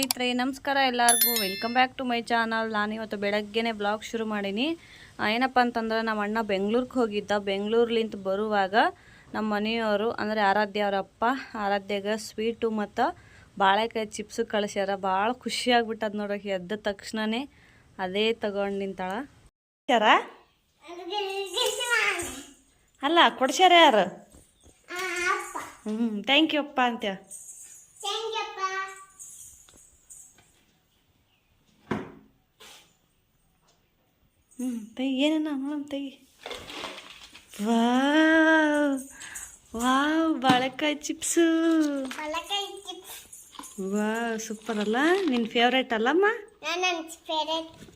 ಸ್ನೇಹಿತರೆ ನಮಸ್ಕಾರ ಎಲ್ಲರಿಗೂ. Welcome back to my channel ನಾನು ಇವತ್ತು ಬೆಳಗ್ಗೆನೇ ಬ್ಲಾಗ್ ಶುರು ಮಾಡೀನಿ. ಏನಪ್ಪ ಅಂತಂದ್ರೆ ನಮ್ಮ ಅಣ್ಣ ಬೆಂಗ್ಳೂರಿಗೆ ಹೋಗಿದ್ದ. ಬೆಂಗಳೂರ್ಲಿಂತ ಬರುವಾಗ ನಮ್ಮ ಮನೆಯವರು ಅಂದರೆ ಆರಾಧ್ಯ ಅವ್ರ ಅಪ್ಪ ಆರಾಧ್ಯಾಗ ಸ್ವೀಟು ಮತ್ತು ಬಾಳೆಕಾಯಿ ಚಿಪ್ಸು ಕಳಿಸ್ಯಾರ. ಭಾಳ ಖುಷಿ ಆಗ್ಬಿಟ್ಟದ ನೋಡೋಕೆ ಎದ್ದ ತಕ್ಷಣನೇ ಅದೇ ತಗೊಂಡು ನಿಂತಾಳ. ಅಲ್ಲ ಕೊಡ್ಸ್ಯಾರ ಯಾರು? ಹ್ಞೂ ಥ್ಯಾಂಕ್ ಯು ಅಪ್ಪ ಅಂತ ತೈ ಏನನ್ನ ನೋಡಮ್ ತೈ ವಾವ್ ವಾವ್ ಬಾಳೆಕಾಯಿ ಚಿಪ್ಸು. ವಾವ್ ಸೂಪರ್ ಅಲ್ಲ? ನಿನ್ನ ಫೇವ್ರೇಟ್ ಅಲ್ಲಮ್ಮ?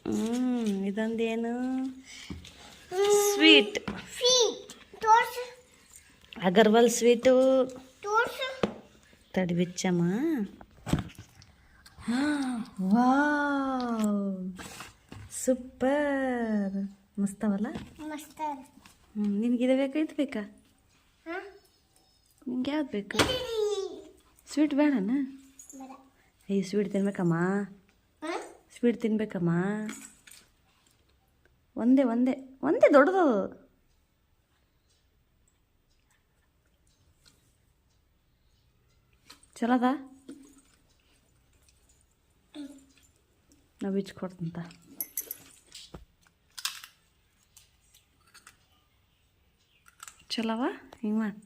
ಹ್ಞೂ ಇದೊಂದೇನು? ಸ್ವೀಟ್ ಅಗರ್ವಾಲ್ ಸ್ವೀಟು ತಡಿ ಬಿಚ್ಚಮ್ಮ. ವಾವ್. ಸೂಪರ್. ಮಸ್ತವಲ್ಲ? ನಿನ್ಗೆ ಇದು ಬೇಕಾ ಇದು ಬೇಕಾ? ನಿಮ್ಗೆ ಯಾವ್ದು ಬೇಕು? ಸ್ವೀಟ್ ಬೇಡನ? ಈ ಸ್ವೀಟ್ ತಿನ್ಬೇಕಮ್ಮ. ಸ್ವೀಟ್ ತಿನ್ಬೇಕಮ್ಮ. ಒಂದೇ ಒಂದೇ ಒಂದೇ ದೊಡ್ಡದು ಚಲೋದ ನಾವು ಕೊಡ್ತಂತ ಚಲೋವ ಹಿಂಗೆ ಮಾಡಿ.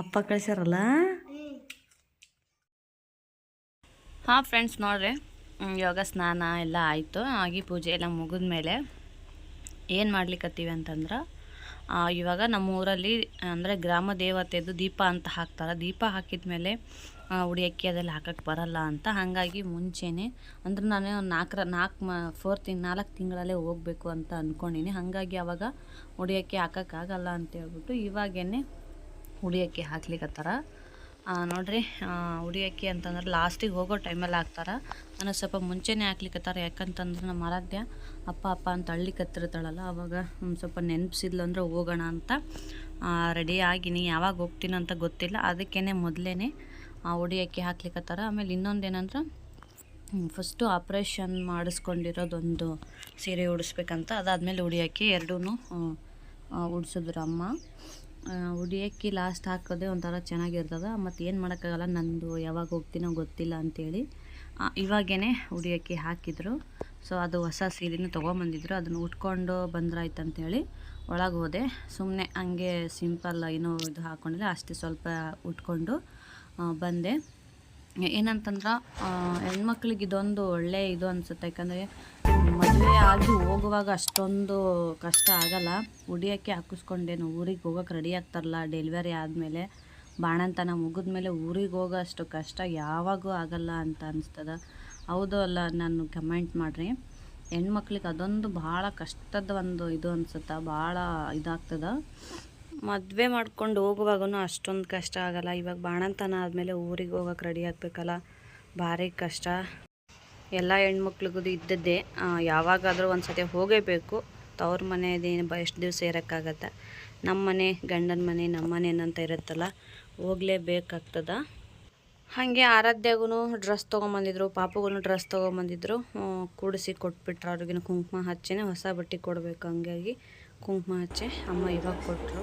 ಅಪ್ಪ ಕಳಿಸ್ಯಾರಲ್ಲ? ಹಾಂ ಫ್ರೆಂಡ್ಸ್ ನೋಡ್ರಿ ಇವಾಗ ಸ್ನಾನ ಎಲ್ಲ ಆಯಿತು. ಆಗಿ ಪೂಜೆ ಎಲ್ಲ ಮುಗಿದ ಮೇಲೆ ಏನು ಮಾಡ್ಲಿಕ್ಕತ್ತೀವಿ ಅಂತಂದ್ರೆ ಇವಾಗ ನಮ್ಮ ಊರಲ್ಲಿ ಅಂದರೆ ಗ್ರಾಮ ದೇವತೆದು ದೀಪ ಅಂತ ಹಾಕ್ತಾರೆ. ದೀಪ ಹಾಕಿದ ಮೇಲೆ ಉಡಿ ಅಕ್ಕಿ ಅದೆಲ್ಲ ಹಾಕಕ್ಕೆ ಬರಲ್ಲ ಅಂತ. ಹಾಗಾಗಿ ಮುಂಚೆನೇ ಅಂದ್ರೆ ನಾನು ನಾಲ್ಕರ ನಾಲ್ಕು ಮ ಫೋರ್ ತಿಂಗ್ ನಾಲ್ಕು ತಿಂಗಳಲ್ಲೇ ಹೋಗಬೇಕು ಅಂತ ಅಂದ್ಕೊಂಡಿನಿ ಹಾಗಾಗಿ ಅವಾಗ ಹುಡಿ ಅಕ್ಕಿ ಹಾಕೋಕ್ಕಾಗಲ್ಲ ಅಂತ ಹೇಳ್ಬಿಟ್ಟು ಇವಾಗೇನೆ ಹುಡಿ ಅಕ್ಕಿ ಹಾಕ್ಲಿಕ್ಕತ್ತಾರ ಆ, ಹುಡಿ ಅಕ್ಕಿ ಅಂತಂದ್ರೆ ಲಾಸ್ಟಿಗೆ ಹೋಗೋ ಟೈಮಲ್ಲಿ ಹಾಕ್ತಾರೆ. ನಾನು ಸ್ವಲ್ಪ ಮುಂಚೆನೇ ಹಾಕ್ಲಿಕ್ಕತ್ತಾರ ಯಾಕಂತಂದ್ರೆ ನಮ್ಮ ಆರಾಧ್ಯ ಅಪ್ಪ ಅಪ್ಪ ಅಂತ ಅಳ್ಳಿಕತ್ತಿರ್ತಾಳಲ್ಲ ಅವಾಗ ಸ್ವಲ್ಪ ನೆನಪಿಸಿದ್ಲು ಅಂದರೆ ಹೋಗೋಣ ಅಂತ ರೆಡಿ ಆಗಿನಿ. ಯಾವಾಗ ಹೋಗ್ತೀನಿ ಅಂತ ಗೊತ್ತಿಲ್ಲ. ಅದಕ್ಕೇ ಮೊದಲೇ ಉಡಿ ಅಕ್ಕಿ ಹಾಕ್ಲಿಕ್ಕತ್ತಾರ ಆಮೇಲೆ ಇನ್ನೊಂದು ಏನಂದ್ರೆ ಫಸ್ಟು ಆಪ್ರೇಷನ್ ಮಾಡಿಸ್ಕೊಂಡಿರೋದೊಂದು ಸೀರೆ ಉಡಿಸ್ಬೇಕಂತ. ಅದಾದಮೇಲೆ ಉಡಿಯೋಕ್ಕೆ ಎರಡೂ ಉಡ್ಸಿದ್ರು ಅಮ್ಮ. ಉಡಿ ಉಡಿಯಕ್ಕಿ ಲಾಸ್ಟ್ ಹಾಕೋದೇ ಒಂಥರ ಚೆನ್ನಾಗಿರ್ತದೆ. ಮತ್ತು ಏನು ಮಾಡೋಕ್ಕಾಗಲ್ಲ, ನಂದು ಯಾವಾಗ ಹೋಗ್ತೀನೋ ಗೊತ್ತಿಲ್ಲ ಅಂಥೇಳಿ ಇವಾಗೇ ಇವಾಗೇನೆ ಉಡಿಯಕ್ಕಿ ಹಾಕಿದರು. ಸೊ ಅದು ಹೊಸ ಸೀರೆನೂ ತೊಗೊಂಬಂದಿದ್ರು. ಅದನ್ನು ಉಟ್ಕೊಂಡು ಬಂದ್ರಾಯ್ತು ಅಂತೇಳಿ ಒಳಗೆ ಹೋದೆ. ಸುಮ್ಮನೆ ಹಂಗೆ ಸಿಂಪಲ್ ಏನೋ ಇದು ಹಾಕ್ಕೊಂಡಿಲ್ಲ ಅಷ್ಟೇ ಸ್ವಲ್ಪ ಉಟ್ಕೊಂಡು ಬಂದೆ. ಏನಂತಂದ್ರೆ ಹೆಣ್ಮಕ್ಳಿಗೆ ಇದೊಂದು ಒಳ್ಳೆಯ ಇದು ಅನಿಸುತ್ತೆ. ಯಾಕಂದರೆ, ಮದುವೆ ಆಗಿ ಹೋಗುವಾಗ ಅಷ್ಟೊಂದು ಕಷ್ಟ ಆಗಲ್ಲ. ಉಡಿಯೋಕ್ಕೆ ಹಾಕಿಸ್ಕೊಂಡೇನು ಊರಿಗೆ ಹೋಗೋಕೆ ರೆಡಿ ಆಗ್ತಾರಲ್ಲ ಡೆಲಿವರಿ ಆದಮೇಲೆ, ಬಾಣಂತನ ಮುಗಿದ್ಮೇಲೆ ಊರಿಗೆ ಹೋಗೋ ಅಷ್ಟು ಕಷ್ಟ ಯಾವಾಗೂ ಆಗಲ್ಲ ಅಂತ ಅನಿಸ್ತದ. ಹೌದು ಅಲ್ಲ, ನಾನು ಕಮೆಂಟ್ ಮಾಡಿರಿ. ಹೆಣ್ಮಕ್ಳಿಗೆ ಅದೊಂದು ಭಾಳ ಕಷ್ಟದ ಒಂದು ಇದು ಅನ್ಸುತ್ತೆ, ಭಾಳ ಇದಾಗ್ತದ. ಮದುವೆ ಮಾಡ್ಕೊಂಡು ಹೋಗುವಾಗೂ ಅಷ್ಟೊಂದು ಕಷ್ಟ ಆಗಲ್ಲ. ಇವಾಗ ಬಾಣಂತನ ಆದಮೇಲೆ ಊರಿಗೆ ಹೋಗಕ್ಕೆ ರೆಡಿ ಆಗಬೇಕಲ್ಲ. ಭಾರಿ ಕಷ್ಟ. ಎಲ್ಲ ಹೆಣ್ಮಕ್ಳಿಗೂ ಇದ್ದದ್ದೇ. ಯಾವಾಗಾದರೂ ಒಂದು ಸತಿ ಹೋಗೇಬೇಕು. ತವ್ರ ಮನೆಯದೇನು ಬ, ಎಷ್ಟು ದಿವಸ ಇರೋಕ್ಕಾಗತ್ತೆ? ನಮ್ಮ ಮನೆ, ಗಂಡನ ಮನೆ ನಮ್ಮ ಮನೆ ಏನಂತ ಇರುತ್ತಲ್ಲ, ಹೋಗಲೇಬೇಕಾಗ್ತದ. ಹಾಗೆ ಆರಾಧ್ಯಾಗೂ ಡ್ರೆಸ್ ತೊಗೊಂಬಂದಿದ್ರು ಪಾಪಗೂ ಡ್ರೆಸ್ ತೊಗೊಂಬಂದಿದ್ರು. ಕೂಡಿಸಿ ಕೊಟ್ಬಿಟ್ರು. ಅವ್ರಿಗಿನ ಕುಂಕುಮ ಹಚ್ಚಿನೇ ಹೊಸ ಬಟ್ಟೆ ಕೊಡಬೇಕು ಹಂಗಾಗಿ ಕುಂಕುಮ ಹಚ್ಚಿ. ಅಮ್ಮ ಇವಾಗ ಕೊಟ್ಟರು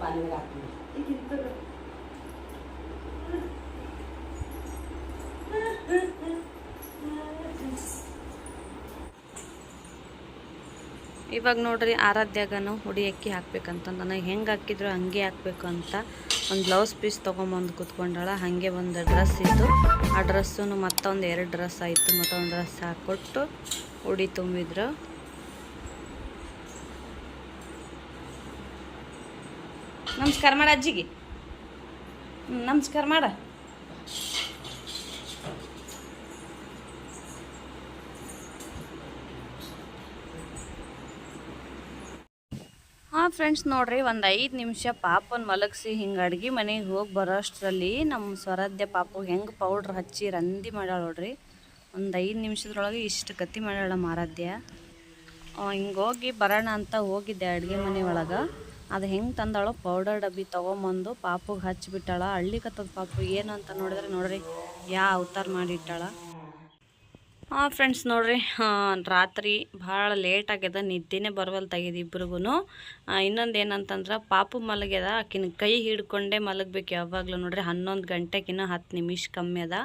बालू लागली ಇವಾಗ ನೋಡ್ರಿ ಆರಾಧ್ಯಾಗನು ಹುಡಿ ಅಕ್ಕಿ ಹಾಕ್ಬೇಕಂತ. ನನಗೆ ಹೆಂಗೆ ಹಾಕಿದ್ರು ಹಂಗೆ ಹಾಕ್ಬೇಕು ಅಂತ ಒಂದು ಬ್ಲೌಸ್ ಪೀಸ್ ತೊಗೊಂಬಂದು ಕೂತ್ಕೊಂಡಾಳ. ಹಾಗೆ ಒಂದು ಡ್ರೆಸ್ ಇತ್ತು. ಆ ಡ್ರೆಸ್ಸು ಮತ್ತೊಂದು ಎರಡು ಡ್ರೆಸ್ ಆಯಿತು. ಮತ್ತೊಂದು ಡ್ರೆಸ್ ಹಾಕ್ಕೊಟ್ಟು ಉಡಿ ತುಂಬಿದ್ರು. ನಮಸ್ಕಾರ ಮಾಡ ಅಜ್ಜಿಗೆ. ನಮಸ್ಕಾರ ಮಾಡ. ಫ್ರೆಂಡ್ಸ್ ನೋಡ್ರಿ, ಒಂದು ಐದು ನಿಮಿಷ ಪಾಪನ ಮಲಗಿಸಿ ಹಿಂಗೆ ಅಡ್ಗೆ ಮನೆಗೆ ಹೋಗಿ ಬರೋಷ್ಟರಲ್ಲಿ ನಮ್ಮ ಸ್ವರಾಧ್ಯ ಪಾಪು ಹೆಂಗೆ ಪೌಡ್ರ್ ಹಚ್ಚಿ ರಂದಿ ಮಾಡ್ಯಾಳ ನೋಡ್ರಿ. ಒಂದು ಐದು ನಿಮಿಷದ್ರೊಳಗೆ ಇಷ್ಟು ಕತ್ತಿ ಮಾಡ್ಯಾಳ ಮಾರಾಧ್ಯ ಹಿಂಗೆ ಹೋಗಿ ಬರೋಣ ಅಂತ ಹೋಗಿದ್ದೆ ಅಡುಗೆ ಮನೆ ಒಳಗೆ. ಅದು ಹೆಂಗೆ ತಂದಾಳೋ ಪೌಡರ್ ಡಬ್ಬಿ ತೊಗೊಂಬಂದು ಪಾಪುಗೆ ಹಚ್ಚಿಬಿಟ್ಟಾಳ ಹಳ್ಳಿಕತ್ತದ ಪಾಪು ಏನು ಅಂತ ನೋಡಿದ್ರೆ ನೋಡ್ರಿ, ಯಾ ಅವತಾರ ಮಾಡಿಟ್ಟಾಳ. ಹಾಂ ಫ್ರೆಂಡ್ಸ್ ನೋಡ್ರಿ ರಾತ್ರಿ ಭಾಳ ಲೇಟ್ ಆಗ್ಯದ, ನಿದ್ದೆನೇ ಬರವಲ್ತಾಗ್ಯದ ಇಬ್ರಿಗೂ ಇನ್ನೊಂದು ಏನಂತಂದ್ರೆ, ಪಾಪು ಮಲಗ್ಯದ, ಆಕಿನ ಕೈ ಹಿಡ್ಕೊಂಡೇ ಮಲಗಬೇಕು ಯಾವಾಗಲೂ ನೋಡ್ರಿ, ಹನ್ನೊಂದು ಗಂಟೆಗಿನ್ನ ಹತ್ತು ನಿಮಿಷ ಕಮ್ಮಿ ಅದ.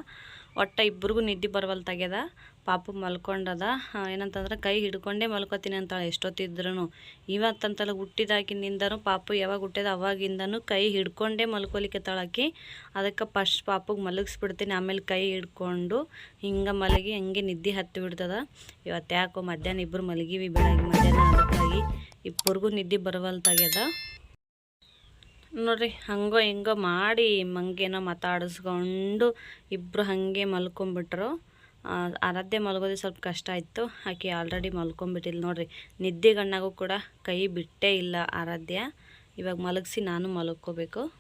ಒಟ್ಟು ಇಬ್ರಿಗೂ ನಿದ್ದೆ ಬರವಲ್ತಾಗ್ಯದ ಪಾಪು ಮಲ್ಕೊಂಡದ. ಏನಂತಂದ್ರೆ ಕೈ ಹಿಡ್ಕೊಂಡೇ ಮಲ್ಕೋತೀನಿ ಅಂತಾಳೆ ಎಷ್ಟೊತ್ತಿದ್ರು ಇವತ್ತಂತಲ್ಲ ಹುಟ್ಟಿದಾಕಿನಿಂದನು ಪಾಪು ಯಾವಾಗ ಹುಟ್ಟಿದ ಅವಾಗಿಂದನು ಕೈ ಹಿಡ್ಕೊಂಡೇ ಮಲ್ಕೊಲಿಕ್ಕೆ ಆಕಿ. ಅದಕ್ಕೆ ಫಸ್ಟ್ ಪಾಪಗೆ ಮಲಗಿಸ್ಬಿಡ್ತೀನಿ, ಆಮೇಲೆ ಕೈ ಹಿಡ್ಕೊಂಡು ಹಿಂಗೆ ಮಲಗಿ ಹಂಗೆ ನಿದ್ದೆ ಹತ್ತಿ ಬಿಡ್ತದ. ಇವತ್ತು ಯಾಕೋ ಮಧ್ಯಾಹ್ನ ಇಬ್ಬರು ಮಲಗಿವಿ ಬೆಳಗ್ಗೆ ಮಧ್ಯಾಹ್ನ ಅದಕ್ಕಾಗಿ ಇಬ್ಬರಿಗೂ ನಿದ್ದೆ ಬರವಲ್ತಾಗ್ಯದ. ನೋಡ್ರಿ, ಹಂಗೋ ಹಿಂಗೋ ಮಾಡಿ ಮಂಗೇನೋ ಮಾತಾಡಿಸ್ಕೊಂಡು ಇಬ್ಬರು ಹಾಗೆ ಮಲ್ಕೊಂಬಿಟ್ರು. ಆರಾಧ್ಯ ಮಲ್ಗೋದು ಸ್ವಲ್ಪ ಕಷ್ಟ ಆಯಿತು ಆಕೆ ಆಲ್ರೆಡಿ ಮಲ್ಕೊಂಬಿಟ್ಟಿಲ್ಲ ನೋಡ್ರಿ. ನಿದ್ದೆ ಗಣ್ಣಾಗೂ ಕೂಡ ಕೈ ಬಿಟ್ಟೇ ಇಲ್ಲ ಆರಾಧ್ಯ. ಇವಾಗ ಮಲಗಿಸಿ ನಾನು ಮಲ್ಕೋಬೇಕು.